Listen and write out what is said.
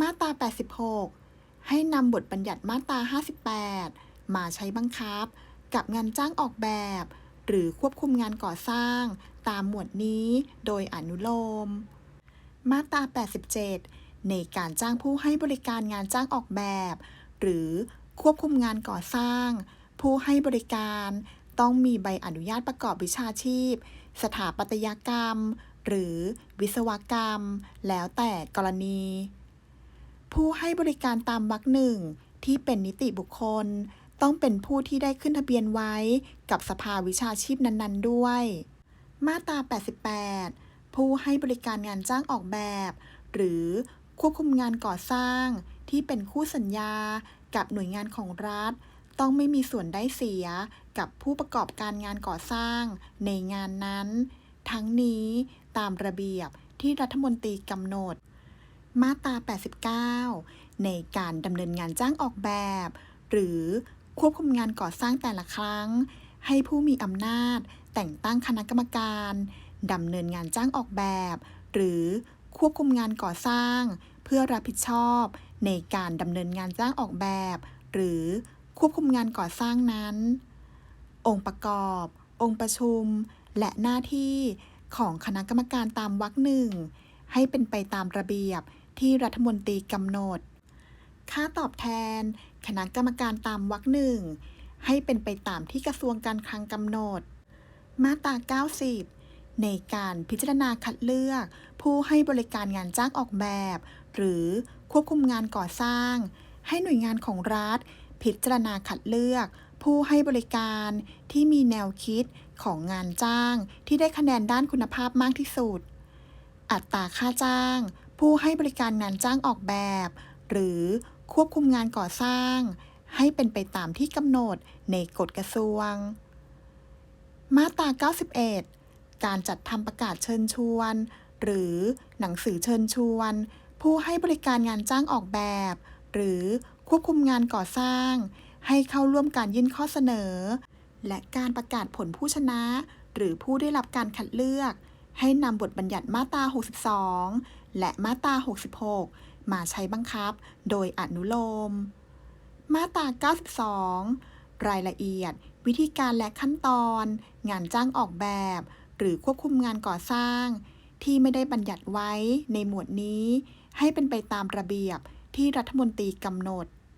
มาตรา 86 ให้นำบทบัญญัติมาตรา 58 มาใช้บังคับ กับงานจ้างออกแบบ หรือควบคุมงานก่อสร้าง ตามหมวดนี้โดยอนุโลม มาตรา 87 ในการจ้างผู้ให้บริการงานจ้างออกแบบ หรือควบคุมงานก่อสร้าง ผู้ให้บริการต้องมีใบอนุญาตประกอบวิชาชีพ สถาปัตยกรรม หรือวิศวกรรม แล้วแต่กรณี ผู้ให้บริการตามวรรคหนึ่งที่เป็นนิติบุคคล ต้องเป็นผู้ที่ได้ขึ้นทะเบียนไว้กับสภาวิชาชีพนั้น ๆ ด้วย มาตรา 88 ผู้ให้บริการงานจ้างออกแบบ หรือควบคุมงานก่อสร้าง ที่เป็นคู่สัญญา กับหน่วยงานของรัฐ ต้องไม่มีส่วนได้เสียกับผู้ประกอบการงานก่อสร้าง ในงานนั้น ทั้งนี้ตามระเบียบที่รัฐมนตรีกำหนด มาตรา 89 ในการดำเนินงานจ้างออกแบบ หรือควบคุมงานก่อสร้างแต่ละครั้ง ให้ผู้มีอำนาจ แต่งตั้งคณะกรรมการดำเนินงานจ้างออกแบบ หรือควบคุมงานก่อสร้าง เพื่อรับผิดชอบ ในการดำเนินงานจ้างออกแบบ หรือควบคุมงานก่อสร้างนั้น องค์ประกอบ องค์ประชุม และหน้าที่ของคณะกรรมการตามวรรคหนึ่งให้เป็นไปตามระเบียบ ที่รัฐมนตรีกำหนด ค่าตอบแทน คณะกรรมการตามวรรคหนึ่งให้เป็นไปตามที่กระทรวงการคลังกำหนด มาตรา 90 ในการพิจารณาคัดเลือก ผู้ให้บริการงานจ้างออกแบบ หรือควบคุมงานก่อสร้าง ให้หน่วยงานของรัฐ พิจารณาคัดเลือก ผู้ให้บริการที่มีแนวคิดของงานจ้างที่ได้คะแนนด้านคุณภาพมากที่สุด อัตราค่าจ้าง ผู้ให้บริการงานจ้างออกแบบ หรือควบคุมงานก่อสร้าง ให้เป็นไปตามที่กำหนดในกฎกระทรวง มาตรา 91 การจัดทำประกาศเชิญชวน หรือหนังสือเชิญชวน ผู้ให้บริการงานจ้างออกแบบ หรือควบคุมงานก่อสร้าง ให้เข้าร่วมการยื่นข้อเสนอ และการประกาศผลผู้ชนะ หรือผู้ได้รับการคัดเลือก ให้นำบทบัญญัติมาตรา 62 และมาตรา 66 มาใช้บังคับ โดยอนุโลม มาตรา 92 รายละเอียด วิธีการและขั้นตอน งานจ้างออกแบบ หรือควบคุมงานก่อสร้าง ที่ไม่ได้บัญญัติไว้ในหมวดนี้ ให้เป็นไปตามระเบียบที่รัฐมนตรีกำหนด